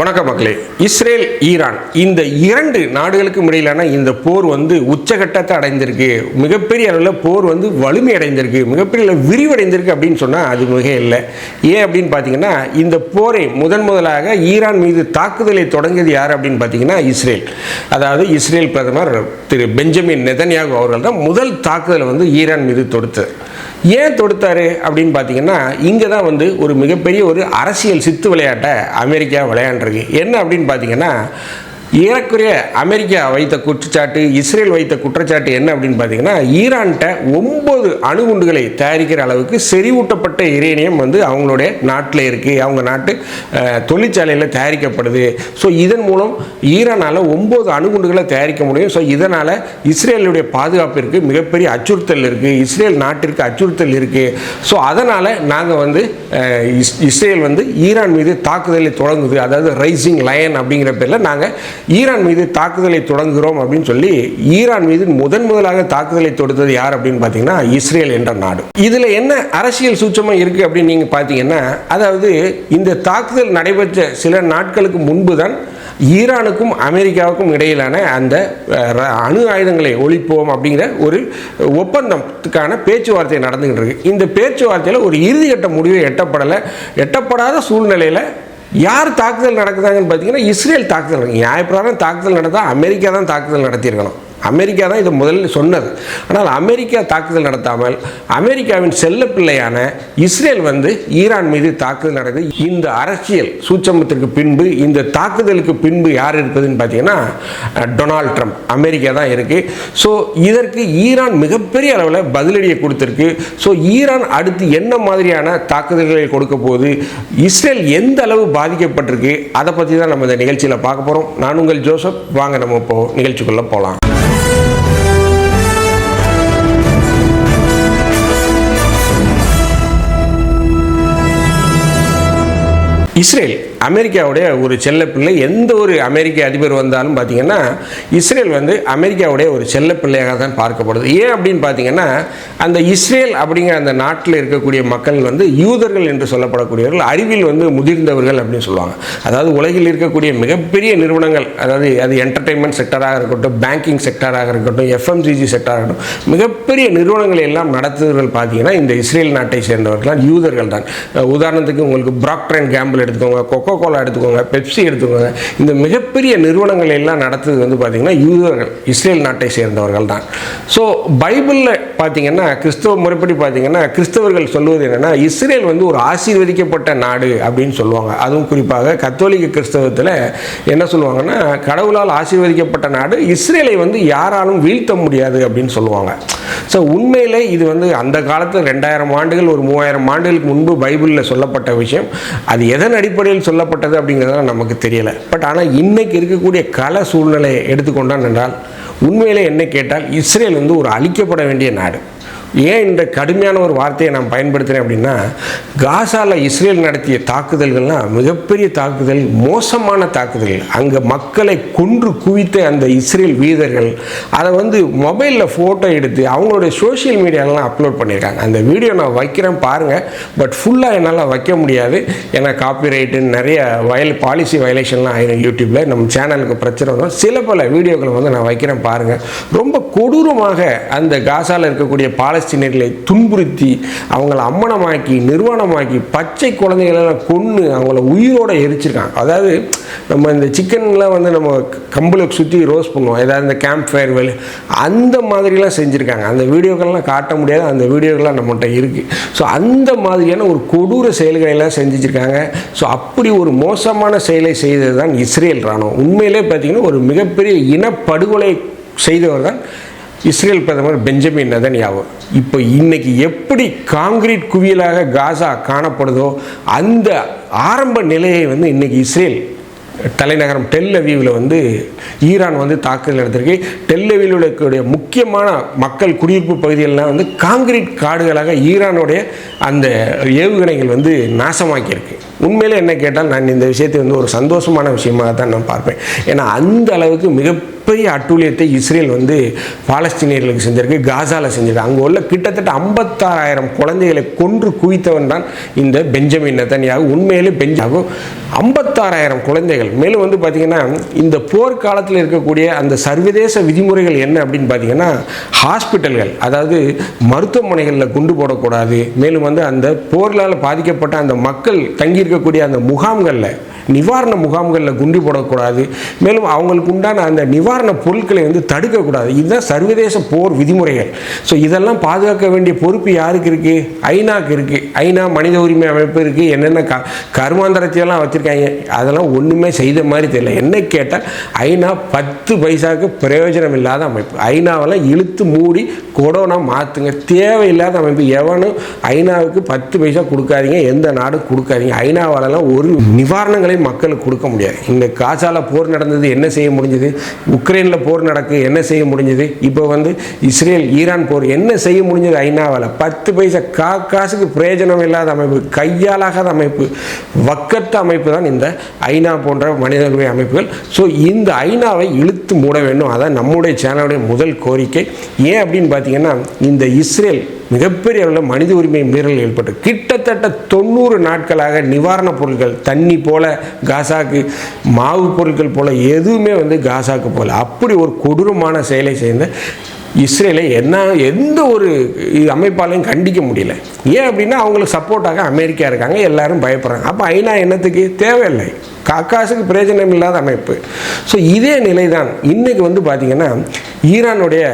வணக்கம் மக்களே. Israel Iran இந்த இரண்டு நாடுகளுக்கும் இடையிலான இந்த போர் வந்து உச்சகட்டத்தை அடைந்திருக்கு. மிகப்பெரிய அளவில் போர் வந்து வலிமை அடைந்திருக்கு. மிகப்பெரிய அளவில் விரிவடைந்திருக்கு அப்படின்னு சொன்னால் அது மிக இல்லை. ஏன் அப்படின்னு பார்த்தீங்கன்னா இந்த போரை முதன் முதலாக ஈரான் மீது தாக்குதலை தொடங்கியது யார் அப்படின்னு பார்த்தீங்கன்னா இஸ்ரேல். அதாவது இஸ்ரேல் பிரதமர் திரு பெஞ்சமின் நெதன்யாகு அவர்கள் தான் முதல் தாக்குதலை வந்து ஈரான் மீது தொடுத்தது. ஏன் தொடுத்தாரு அப்படின்னு பார்த்தீங்கன்னா இங்கே தான் வந்து ஒரு மிகப்பெரிய ஒரு அரசியல் சித்து விளையாட்டை அமெரிக்கா விளையாண்டுருக்கு. என்ன அப்படின்னு பார்த்தீங்கன்னா ஏறக்குறைய அமெரிக்கா வைத்த குற்றச்சாட்டு இஸ்ரேல் வைத்த குற்றச்சாட்டு என்ன அப்படின்னு பார்த்தீங்கன்னா ஈரான்கிட்ட ஒன்பது அணுகுண்டுகளை தயாரிக்கிற அளவுக்கு செறிவூட்டப்பட்ட யுரேனியம் வந்து அவங்களுடைய நாட்டில் இருக்குது அவங்க நாட்டு தொழிற்சாலையில் தயாரிக்கப்படுது. ஸோ இதன் மூலம் ஈரானால் ஒம்பது அணுகுண்டுகளை தயாரிக்க முடியும். ஸோ இதனால் இஸ்ரேலுடைய பாதுகாப்பிற்கு மிகப்பெரிய அச்சுறுத்தல் இருக்குது இஸ்ரேல் நாட்டிற்கு அச்சுறுத்தல் இருக்குது ஸோ அதனால் நாங்கள் வந்து இஸ்- இஸ்ரேல் வந்து ஈரான் மீது தாக்குதலை தொடங்குது. அதாவது ரைசிங் லயன் அப்படிங்கிற பேரில் நாங்கள் ஈரான் மீது தாக்குதலை தொடங்குகிறோம் அப்படின்னு சொல்லி ஈரான் மீது முதன் முதலாக தாக்குதலை தொடுத்தது யார் அப்படின்னு பார்த்தீங்கன்னா இஸ்ரேல் என்ற நாடு. இதில் என்ன அரசியல் சூச்சமாக இருக்குது அப்படின்னு நீங்கள் பார்த்தீங்கன்னா அதாவது இந்த தாக்குதல் நடைபெற்ற சில நாட்களுக்கு முன்பு தான் ஈரானுக்கும் அமெரிக்காவுக்கும் இடையிலான அந்த அணு ஆயுதங்களை ஒழிப்போம் அப்படிங்கிற ஒரு ஒப்பந்தத்துக்கான பேச்சுவார்த்தை நடந்துகிட்டு இருக்கு. இந்த பேச்சுவார்த்தையில் ஒரு இறுதிக்கட்ட முடிவை எட்டப்படலை. எட்டப்படாத சூழ்நிலையில் யார் தாக்குதல் நடக்குதாங்கன்னு பார்த்தீங்கன்னா இஸ்ரேல் தாக்குதல் நியாயப்பிரகாரம் தாக்குதல் நடந்தால் அமெரிக்கா தான் தாக்குதல் நடத்தியிருக்கணும். அமெரிக்கா தான் இதை முதலில் சொன்னது. ஆனால் அமெரிக்கா தாக்குதல் நடத்தாமல் அமெரிக்காவின் செல்லப்பிள்ளையான இஸ்ரேல் வந்து ஈரான் மீது தாக்குதல் நடக்குது இந்த அரசியல் சூட்சமத்திற்கு பின்பு இந்த தாக்குதலுக்கு பின்பு யார் இருக்குதுன்னு பார்த்தீங்கன்னா டொனால்ட் ட்ரம்ப். அமெரிக்கா தான் இருக்குது ஸோ இதற்கு ஈரான் மிகப்பெரிய அளவில் பதிலடியை கொடுத்துருக்கு. ஸோ ஈரான் அடுத்து என்ன மாதிரியான தாக்குதல்களை கொடுக்க போகுது? இஸ்ரேல் எந்த அளவு பாதிக்கப்பட்டிருக்கு? அதை பற்றி தான் நம்ம இந்த நிகழ்ச்சியில் பார்க்க போகிறோம் நான் உங்கள் ஜோசப். வாங்க நம்ம இப்போ நிகழ்ச்சிக்குள்ளே போகலாம் இஸ்ரேல் அமெரிக்காவுடைய ஒரு செல்லப்பிள்ளை எந்த ஒரு அமெரிக்க அதிபர் வந்தாலும் பார்த்தீங்கன்னா இஸ்ரேல் வந்து அமெரிக்காவுடைய ஒரு செல்லப்பிள்ளையாக தான் பார்க்கப்படுது. ஏன் அப்படின்னு பார்த்தீங்கன்னா அந்த இஸ்ரேல் அப்படிங்கிற அந்த நாட்டில் இருக்கக்கூடிய மக்கள் வந்து யூதர்கள் என்று சொல்லப்படக்கூடியவர்கள் அறிவில் வந்து முதிர்ந்தவர்கள் அப்படின்னு சொல்லுவாங்க. அதாவது உலகில் இருக்கக்கூடிய மிகப்பெரிய நிறுவனங்கள் அதாவது அது என்டர்டைன்மெண்ட் செக்டராக இருக்கட்டும் பேங்கிங் செக்டராக இருக்கட்டும் எஃப்எம்சிஜி செக்டராக இருக்கட்டும் மிகப்பெரிய நிறுவனங்களை எல்லாம் நடத்துவர்கள் பார்த்தீங்கன்னா இந்த இஸ்ரேல் நாட்டை சேர்ந்தவர்கள் யூதர்கள் தான். உதாரணத்துக்கு உங்களுக்கு பிராக்டர் அண்ட் கேம்பிள் எடுத்துக்கோங்க கொக்கோ கோலா எடுத்துக்கோங்க பெப்சி எடுத்துக்கோங்க. இந்த மிகப்பெரிய நிறுவனங்களை எல்லாம் நடத்துது வந்து பார்த்திங்கன்னா யூதர்கள் இஸ்ரேல் நாட்டை சேர்ந்தவர்கள் தான். ஸோ பைபிளில் பார்த்தீங்கன்னா கிறிஸ்தவ முறைப்படி பார்த்தீங்கன்னா கிறிஸ்தவர்கள் சொல்லுவது என்னென்னா இஸ்ரேல் வந்து ஒரு ஆசீர்வதிக்கப்பட்ட நாடு அப்படின்னு சொல்லுவாங்க. அதுவும் குறிப்பாக கத்தோலிக்க கிறிஸ்தவத்தில் என்ன சொல்லுவாங்கன்னா கடவுளால் ஆசீர்வதிக்கப்பட்ட நாடு இஸ்ரேலை வந்து யாராலும் வீழ்த்த முடியாது அப்படின்னு சொல்லுவாங்க. ஸோ உண்மையிலே இது வந்து அந்த காலத்தில் ரெண்டாயிரம் ஆண்டுகள் ஒரு மூவாயிரம் ஆண்டுகளுக்கு முன்பு பைபிளில் சொல்லப்பட்ட விஷயம். அது எதன் அடிப்படையில் சொல்லப்பட்டது அப்படிங்கிறதெல்லாம் நமக்கு தெரியலை. பட் ஆனால் இன்னைக்கு இருக்கக்கூடிய கல சூழ்நிலையை எடுத்துக்கொண்டான் என்றால் உண்மையிலே என்ன கேட்டால் இஸ்ரேல் வந்து ஒரு அழிக்கப்பட வேண்டிய நாடு. ஏன் இந்த கடுமையான ஒரு வார்த்தையை நான் பயன்படுத்துகிறேன் அப்படின்னா காசாவில் இஸ்ரேல் நடத்திய தாக்குதல்கள்லாம் மிகப்பெரிய தாக்குதல் மோசமான தாக்குதல். அங்கே மக்களை கொன்று குவித்த அந்த இஸ்ரேல் வீரர்கள் அதை வந்து மொபைலில் ஃபோட்டோ எடுத்து அவங்களுடைய சோஷியல் மீடியாலலாம் அப்லோட் பண்ணியிருக்காங்க. அந்த வீடியோ நான் வைக்கிறேன் பாருங்கள் பட் ஃபுல்லாக என்னால் வைக்க முடியாது. ஏன்னா காப்பிரைட்டு நிறைய வயல் பாலிசி வயலேஷன்லாம் ஆயிரும் யூடியூப்பில் நம்ம சேனலுக்கு பிரச்சனை வரும். சில பல வீடியோக்களை வந்து நான் வைக்கிறேன் பாருங்கள் ரொம்ப கொடூரமாக அந்த காசாவில் இருக்கக்கூடிய பாலஸ்தீனர்களை துன்புறுத்தி அவங்கள அம்மனமாக்கி நிர்வாணமாக்கி பச்சை குழந்தைகளெல்லாம் கொன்று அவங்கள உயிரோடு எரிச்சிருக்காங்க. அதாவது நம்ம இந்த சிக்கன்லாம் வந்து நம்ம கம்பளை சுற்றி ரோஸ் பண்ணுவோம். ஏதாவது இந்த கேம்ப் ஃபயர் வேலை அந்த மாதிரிலாம் செஞ்சுருக்காங்க. அந்த வீடியோக்கள்லாம் காட்ட முடியாது. அந்த வீடியோக்கள்லாம் நம்மகிட்ட இருக்குது ஸோ அந்த மாதிரியான ஒரு கொடூர செயல்களை எல்லாம் செஞ்சுருக்காங்க. ஸோ அப்படி ஒரு மோசமான செயலை செய்தது தான் இஸ்ரேல் ராணுவம். உண்மையிலே பார்த்தீங்கன்னா ஒரு மிகப்பெரிய இனப்படுகொலை செய்தவர் தான் இஸ்ரேல் பிரதமர் பெஞ்சமின் நெதன்யாவு. இப்போ இன்னைக்கு எப்படி காங்கிரீட் குவியலாக காசா காணப்படுதோ அந்த ஆரம்ப நிலையை வந்து இன்னைக்கு இஸ்ரேல் தலைநகரம் டெல் அவீவில் வந்து ஈரான் வந்து தாக்குதல் நடத்திருக்கு டெல் அவீவில் இருக்கக்கூடிய முக்கியமான மக்கள் குடியிருப்பு பகுதிகள்லாம் வந்து காங்கிரீட் காடுகளாக ஈரானுடைய அந்த ஏவுகணைகள் வந்து நாசமாக்கியிருக்கு. உண்மையிலே என்ன கேட்டால் நான் இந்த விஷயத்தை வந்து ஒரு சந்தோஷமான விஷயமாக தான் நான் பார்ப்பேன். ஏன்னா அந்த அளவுக்கு மிக மிகப்பெரிய அட்டூழியத்தை இஸ்ரேல் வந்து பாலஸ்தீனியர்களுக்கு செஞ்சிருக்கு காசாவில் செஞ்சிருக்கு. அங்கே உள்ள கிட்டத்தட்ட ஐம்பத்தாறாயிரம் குழந்தைகளை கொன்று குவித்தவன் தான் இந்த பெஞ்சமின் நத்தனியாக. உண்மையிலே பெஞ்சாகும் ஐம்பத்தாறாயிரம் குழந்தைகள். மேலும் வந்து பார்த்திங்கன்னா இந்த போர்க்காலத்தில் இருக்கக்கூடிய அந்த சர்வதேச விதிமுறைகள் என்ன அப்படின்னு பார்த்தீங்கன்னா ஹாஸ்பிட்டல்கள் அதாவது மருத்துவமனைகளில் குண்டு போடக்கூடாது. மேலும் வந்து அந்த போர்களால் பாதிக்கப்பட்ட அந்த மக்கள் தங்கியிருக்கக்கூடிய அந்த முகாம்களில் நிவாரண முகாம்களில் குண்டு போடக்கூடாது. மேலும் அவங்களுக்கு உண்டான அந்த நிவாரண பொருட்களை வந்து தடுக்கக்கூடாது. இதுதான் சர்வதேச போர் விதிமுறைகள். ஸோ இதெல்லாம் பாதுகாக்க வேண்டிய பொறுப்பு யாருக்கு இருக்குது ஐநாக்கு இருக்குது ஐநா மனித உரிமை அமைப்பு இருக்குது என்னென்ன க கருமாந்தரத்தையெல்லாம் வச்சுருக்காங்க. அதெல்லாம் ஒன்றுமே செய்த மாதிரி தெரியல. என்ன கேட்டால் ஐநா பத்து பைசாவுக்கு பிரயோஜனம் இல்லாத அமைப்பு. ஐநாவெல்லாம் இழுத்து மூடி கொடோனா மாற்றுங்க தேவையில்லாத அமைப்பு. எவனும் ஐநாவுக்கு பத்து பைசா கொடுக்காதீங்க. எந்த நாடும் கொடுக்காதீங்க. ஐநாவாலெல்லாம் ஒரு நிவாரணங்களை மக்களுக்கு கொடுக்க முடியாது. இந்த காசால போர் நடந்தது என்ன செய்ய முடிஞ்சது? உக்ரைனில் போர் நடக்கு என்ன செய்ய முடிஞ்சது? இப்போ வந்து இஸ்ரேல் ஈரான் போர் என்ன செய்ய முடிஞ்சது ஐநாவால்? பத்து பைசா கா காசுக்கு பிரயோஜனம் இல்லாத அமைப்பு கையாலாகாத அமைப்பு வக்கத்த அமைப்பு தான் இந்த ஐநா போன்ற மனித உரிமை அமைப்புகள். ஸோ இந்த ஐநாவை இழுத்து மூட வேண்டும். அதான் நம்முடைய சேனலுடைய முதல் கோரிக்கை. ஏன் அப்படின்னு பார்த்தீங்கன்னா இந்த இஸ்ரேல் மிகப்பெரிய அளவில் மனித உரிமை மீறல் ஏற்பட்டு கிட்டத்தட்ட தொண்ணூறு நாட்களாக நிவாரணப் பொருட்கள் தண்ணி போல காசாக்கு மாவு பொருட்கள் போல் எதுவுமே வந்து காசாக்கு போல அப்படி ஒரு கொடூரமான செயலை செய்த இஸ்ரேலை என்ன எந்த ஒரு அமைப்பாலையும் கண்டிக்க முடியல. ஏன் அப்படின்னா அவங்களுக்கு சப்போர்ட்டாக அமெரிக்கா இருக்காங்க எல்லாரும் பயப்படுறாங்க. அப்போ ஐநா என்னத்துக்கு? தேவையில்லை. காக்காசுக்கு பிரயோஜனம் இல்லாத அமைப்பு. ஸோ இதே நிலை தான் இன்றைக்கி வந்து பார்த்திங்கன்னா ஈரானுடைய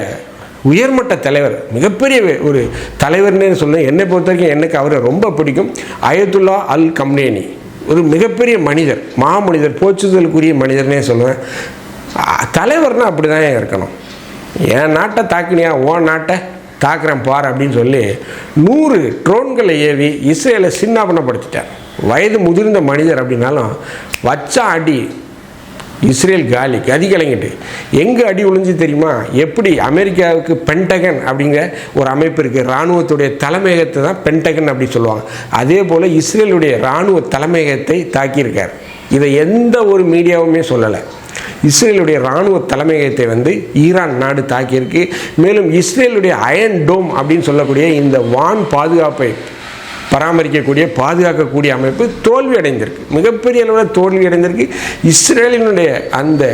உயர்மட்ட தலைவர் மிகப்பெரிய ஒரு தலைவர்னே சொல்லுவேன் என்னை பொறுத்த வரைக்கும் எனக்கு அவரை ரொம்ப பிடிக்கும். Ayatollah al Khamenei. ஒரு மிகப்பெரிய மனிதர் மாமனிதர் போச்சுதலுக்குரிய மனிதர்னே சொல்லுவேன் தலைவர்னால் அப்படி தான் இருக்கணும்? என் நாட்டை தாக்கினியா? ஓ நாட்டை தாக்குறேன் பார் அப்படின்னு சொல்லி நூறு ட்ரோன்களை ஏவி இஸ்ரேலை சின்னாபனப்படுத்திட்டார். வயது முதிர்ந்த மனிதர் அப்படின்னாலும் வச்சா அடி இஸ்ரேல் காலி கதி கலங்கிட்டு. எங்கே அடி ஒளிஞ்சு தெரியுமா? எப்படி அமெரிக்காவுக்கு பென்டகன் அப்படிங்கிற ஒரு அமைப்பு இருக்குது இராணுவத்துடைய தலைமையகத்தை தான் பென்டகன் அப்படி சொல்லுவாங்க. அதே போல் இஸ்ரேலுடைய இராணுவ தலைமையகத்தை தாக்கியிருக்கார். இதை எந்த ஒரு மீடியாவுமே சொல்லலை. இஸ்ரேலுடைய இராணுவ தலைமையகத்தை வந்து ஈரான் நாடு தாக்கியிருக்கு. மேலும் இஸ்ரேலுடைய அயன் டோம் அப்படின்னு சொல்லக்கூடிய இந்த வான் பாதுகாப்பை பராமரிக்கக்கூடிய பாதுகாக்கக்கூடிய அமைப்பு தோல்வி அடைந்திருக்கு மிகப்பெரிய அளவில் தோல்வி அடைந்திருக்கு இஸ்ரேலினுடைய அந்த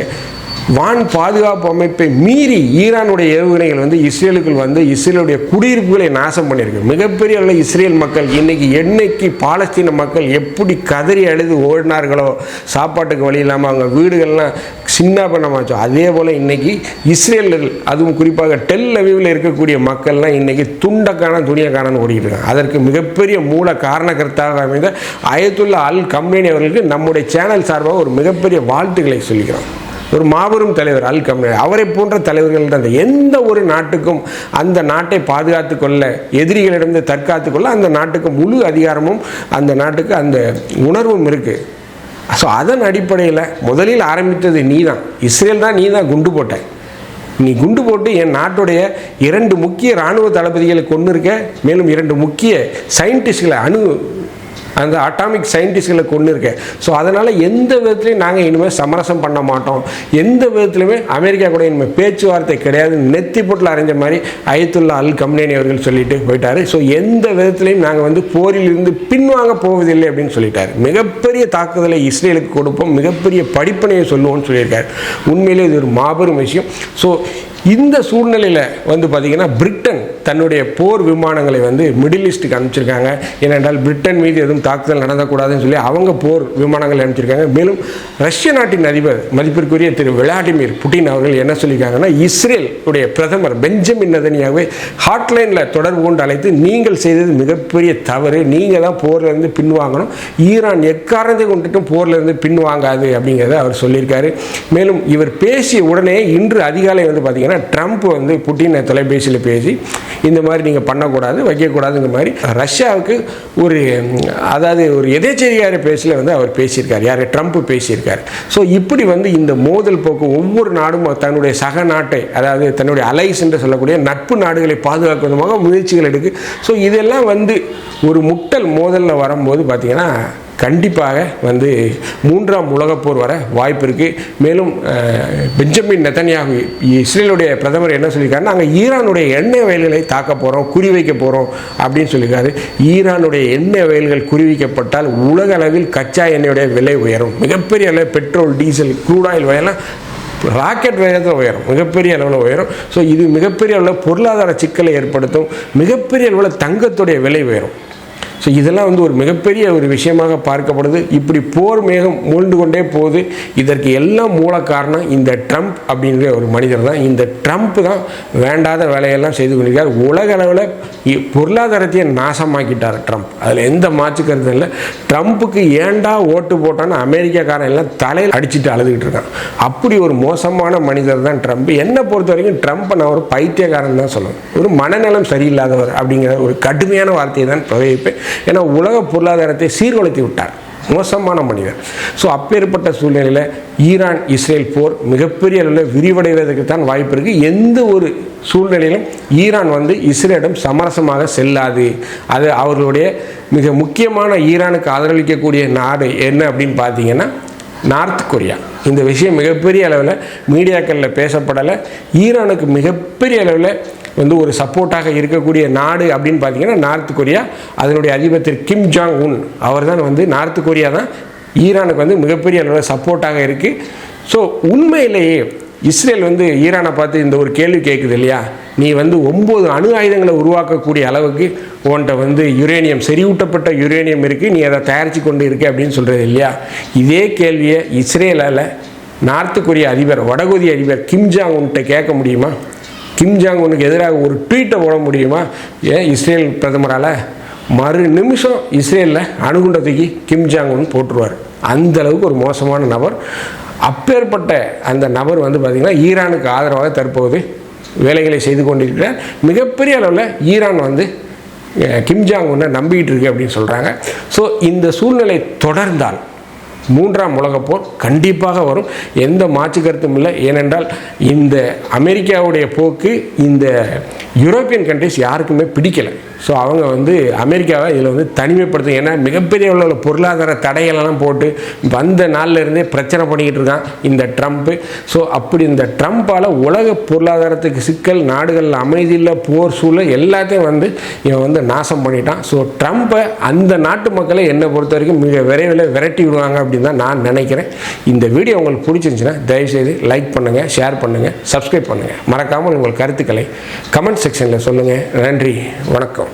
வான் பாதுகாப்பு அமைப்பை மீறி ஈரானுடைய ஏவுகணைகள் வந்து இஸ்ரேலுக்குள் வந்து இஸ்ரேலுடைய குடியிருப்புகளை நாசம் பண்ணியிருக்கு. மிகப்பெரிய அளவில் இஸ்ரேல் மக்கள் இன்னைக்கு என்னைக்கு பாலஸ்தீன மக்கள் எப்படி கதறி அழுது ஓடினார்களோ சாப்பாட்டுக்கு வழி இல்லாமல் அவங்க வீடுகள்லாம் சின்ன பண்ணமாச்சோ அதே போல் இன்னைக்கு இஸ்ரேலில் அதுவும் குறிப்பாக டெல் அவிவில் இருக்கக்கூடிய மக்கள்லாம் இன்னைக்கு துண்டக்கான துணியக்கானு ஓடிட்டு இருக்காங்க அதற்கு மிகப்பெரிய மூல காரணக்கர்த்தாக அமைந்த அயத்துள்ள அல் கம்பெனி அவர்களுக்கு நம்முடைய சேனல் சார்பாக ஒரு மிகப்பெரிய வாழ்த்துக்களை சொல்லிக்கிறோம். ஒரு மாபெரும் தலைவர் அல் கம்னே அவரை போன்ற தலைவர்கள் தான். எந்த ஒரு நாட்டுக்கும் அந்த நாட்டை பாதுகாத்து கொள்ள எதிரிகளிடம் தற்காத்து கொள்ள அந்த நாட்டுக்கு முழு அதிகாரமும் அந்த நாட்டுக்கு அந்த உணர்வும் இருக்குது ஸோ அதன் அடிப்படையில் முதலில் ஆரம்பித்தது நீ தான் இஸ்ரேல் தான் நீ தான் குண்டு போட்ட. நீ குண்டு போட்டு என் நாட்டுடைய இரண்டு முக்கிய இராணுவ தளபதிகளை கொண்டு இருக்க மேலும் இரண்டு முக்கிய சயின்டிஸ்ட்களை அணு அந்த அட்டாமிக் சயின்டிஸ்ட்களை கொண்டு இருக்கேன் ஸோ அதனால் எந்த விதத்துலையும் நாங்கள் இனிமேல் சமரசம் பண்ண மாட்டோம். எந்த விதத்துலையுமே அமெரிக்கா கூட இனிமேல் பேச்சுவார்த்தை கிடையாது நெத்தி போட்டில் அரைஞ்ச மாதிரி அயத்துல்லா அல் கம்னேனி அவர்கள் சொல்லிட்டு போயிட்டார். ஸோ எந்த விதத்துலையும் நாங்கள் வந்து போரில் இருந்து பின்வாங்க போவதில்லை அப்படின்னு சொல்லிட்டார். மிகப்பெரிய தாக்குதலை இஸ்ரேலுக்கு கொடுப்போம். மிகப்பெரிய படிப்பனையை சொல்லுவோம்னு சொல்லியிருக்காரு. உண்மையிலே இது ஒரு மாபெரும் விஷயம். ஸோ இந்த சூழ்நிலையில் வந்து பார்த்திங்கன்னா பிரிட்டன் தன்னுடைய போர் விமானங்களை வந்து மிடில் ஈஸ்ட்டுக்கு அனுப்பிச்சிருக்காங்க. ஏனென்றால் பிரிட்டன் மீது எதுவும் தாக்குதல் நடந்தக்கூடாதுன்னு சொல்லி அவங்க போர் விமானங்களை அனுப்பிச்சிருக்காங்க. மேலும் ரஷ்ய நாட்டின் அதிபர் மதிப்பிற்குரிய திரு விளாடிமிர் புட்டின் அவர்கள் என்ன சொல்லியிருக்காங்கன்னா இஸ்ரேல் உடைய பிரதமர் பெஞ்சமின் நதனியாகவே ஹாட்லைனில் தொடர்பு கொண்டு அழைத்து நீங்கள் செய்தது மிகப்பெரிய தவறு. நீங்கள் தான் போர்லேருந்து பின்வாங்கணும். ஈரான் எக்காரணத்தை கொண்டுட்டும் போர்லேருந்து பின்வாங்காது. அப்படிங்கிறத அவர் சொல்லியிருக்காரு. மேலும் இவர் பேசிய உடனே இன்று அதிகாலை வந்து பார்த்தீங்கன்னா ட்ரம்ப் வந்து புட்டினை தொலைபேசியில் பேசி இந்த மாதிரி நீங்கள் பண்ணக்கூடாது வைக்கக்கூடாதுங்கிற மாதிரி ரஷ்யாவுக்கு ஒரு அதாவது ஒரு எதேச்சரியார பேச்சில் வந்து அவர் பேசியிருக்கார். யார்? ட்ரம்ப் பேசியிருக்கார். ஸோ இப்படி வந்து இந்த மோதல் போக்கு ஒவ்வொரு நாடும் தன்னுடைய சக நாட்டை அதாவது தன்னுடைய அலைஸ் என்று சொல்லக்கூடிய நட்பு நாடுகளை பாதுகாக்கும் முயற்சிகள் எடுக்கு. ஸோ இதெல்லாம் வந்து ஒரு முட்டல் மோதலில் வரும்போது பார்த்தீங்கன்னா கண்டிப்பாக வந்து மூன்றாம் உலகப்போர் வர வாய்ப்பு இருக்குது மேலும் பெஞ்சமின் நெத்தன்யாகு இஸ்ரேலுடைய பிரதமர் என்ன சொல்லியிருக்காரு நாங்கள் ஈரானுடைய எண்ணெய் வயல்களை தாக்க போகிறோம் குறிவைக்க போகிறோம் அப்படின்னு சொல்லியிருக்காரு. ஈரானுடைய எண்ணெய் வயல்கள் குறிவைக்கப்பட்டால் உலக அளவில் கச்சா எண்ணெயுடைய விலை உயரும். மிகப்பெரிய அளவில் பெட்ரோல் டீசல் க்ரூட் ஆயில் வயலாம் ராக்கெட் வேகத்தில் உயரும். மிகப்பெரிய அளவில் உயரும். ஸோ இது மிகப்பெரிய அளவில் பொருளாதார சிக்கலை ஏற்படுத்தும். மிகப்பெரிய அளவில் தங்கத்துடைய விலை உயரும். ஸோ இதெல்லாம் வந்து ஒரு மிகப்பெரிய ஒரு விஷயமாக பார்க்கப்படுது. இப்படி போர் மேகம் மூழ்ந்து கொண்டே போகுது. இதற்கு எல்லாம் மூல காரணம் இந்த ட்ரம்ப் அப்படின்ற ஒரு மனிதர் தான். இந்த ட்ரம்ப் தான் வேண்டாத வேலையெல்லாம் செய்து கொண்டிருக்கார். உலக அளவில் பொருளாதாரத்தையே நாசமாக்கிட்டார் ட்ரம்ப் அதில் எந்த மாற்று கருத்தும் இல்லை. ட்ரம்ப்புக்கு ஏன்டா ஓட்டு போட்டான்னு அமெரிக்காக்காரன் எல்லாம் தலையில் அடிச்சுட்டு அழுதுகிட்டு இருக்கான். அப்படி ஒரு மோசமான மனிதர் தான் ட்ரம்ப் என்னை பொறுத்த வரைக்கும் ட்ரம்ப்பை நான் ஒரு பைத்தியக்காரன் தான் சொல்லுவேன் ஒரு மனநலம் சரியில்லாதவர் அப்படிங்கிற ஒரு கடுமையான வார்த்தையை தான் பிரயோகிப்பேன். ஏன்னா உலக பொருளாதாரத்தை சீர்குலைத்து விட்டார். மோசமான மனிதர். ஸோ அப்பேற்பட்ட சூழ்நிலையில் ஈரான் இஸ்ரேல் போர் மிகப்பெரிய அளவில் விரிவடைவதற்கு தான் வாய்ப்பு இருக்குது எந்த ஒரு சூழ்நிலையிலும் ஈரான் வந்து இஸ்ரேலிடம் சமரசமாக செல்லாது. அது அவர்களுடைய மிக முக்கியமான ஈரானுக்கு ஆதரவளிக்கக்கூடிய நாடு என்ன அப்படின்னு பார்த்தீங்கன்னா நார்த் கொரியா. இந்த விஷயம் மிகப்பெரிய அளவில் மீடியாக்களில் பேசப்படலை. ஈரானுக்கு மிகப்பெரிய அளவில் வந்து ஒரு சப்போர்ட்டாக இருக்கக்கூடிய நாடு அப்படின்னு பார்த்தீங்கன்னா நார்த் கொரியா. அதனுடைய அதிபர் திரு கிம் ஜாங் உன் அவர் தான் வந்து நார்த் கொரியா தான் ஈரானுக்கு வந்து மிகப்பெரிய அளவில் சப்போர்ட்டாக இருக்குது ஸோ உண்மையிலேயே இஸ்ரேல் வந்து ஈரானை பார்த்து இந்த ஒரு கேள்வி கேட்குது இல்லையா? நீ வந்து ஒம்பது அணு ஆயுதங்களை உருவாக்கக்கூடிய அளவுக்கு உன்ட்ட வந்து யுரேனியம் செறிவூட்டப்பட்ட யுரேனியம் இருக்குது நீ அதை தயாரித்து கொண்டு இருக்க அப்படின்னு சொல்கிறது இல்லையா? இதே கேள்வியை இஸ்ரேலால் நார்த்து கொரிய அதிபர் வடகொரிய அதிபர் கிம் ஜாங் உன்கிட்ட கேட்க முடியுமா? கிம் ஜாங் உனக்கு எதிராக ஒரு ட்வீட்டை போட முடியுமா? ஏன் இஸ்ரேல் பிரதமரால் மறு நிமிஷம் இஸ்ரேலில் அணுகுண்டத்துக்கு கிம் ஜாங் உன் போட்டுருவார். அந்த அளவுக்கு ஒரு மோசமான நபர். அப்பேற்பட்ட அந்த நபர் வந்து பார்த்திங்கன்னா ஈரானுக்கு ஆதரவாக தற்போது வேலைகளை செய்து கொண்டிருக்கிறார். மிகப்பெரிய அளவில் ஈரான் வந்து கிம்ஜாங் ஒன்றை நம்பிக்கிட்டு இருக்கு அப்படின்னு சொல்கிறாங்க ஸோ இந்த சூழ்நிலை தொடர்ந்தால் மூன்றாம் உலகப் போர் கண்டிப்பாக வரும். எந்த மாற்று கருத்தும் இல்லை. ஏனென்றால் இந்த அமெரிக்காவுடைய போக்கு இந்த யூரோப்பியன் கண்ட்ரிஸ் யாருக்குமே பிடிக்கலை. ஸோ அவங்க வந்து அமெரிக்காவை இதில் வந்து தனிமைப்படுத்து ஏன்னா மிகப்பெரிய அளவில் பொருளாதார தடைகளெல்லாம் போட்டு வந்த நாள்ல இருந்தே பிரச்சனை பண்ணிக்கிட்டு இருக்கான் இந்த ட்ரம்ப்பு ஸோ அப்படி இந்த ட்ரம்ப்பால் உலக பொருளாதாரத்துக்கு சிக்கல் நாடுகளில் அமைதியில் போர் சூழல் எல்லாத்தையும் வந்து இவன் வந்து நாசம் பண்ணிட்டான். ஸோ ட்ரம்ப்பை அந்த நாட்டு மக்களை என்னை பொறுத்த வரைக்கும் மிக விரைவில் விரட்டி விடுவாங்க அப்படின்னு தான் நான் நினைக்கிறேன். இந்த வீடியோ உங்களுக்கு பிடிச்சிருந்துச்சுன்னா தயவுசெய்து லைக் பண்ணுங்கள் ஷேர் பண்ணுங்கள் சப்ஸ்கிரைப் பண்ணுங்கள் மறக்காமல் உங்கள் கருத்துக்களை கமெண்ட்ஸ் கமெண்ட் செக்ஷனில் சொல்லுங்கள் நன்றி. வணக்கம்.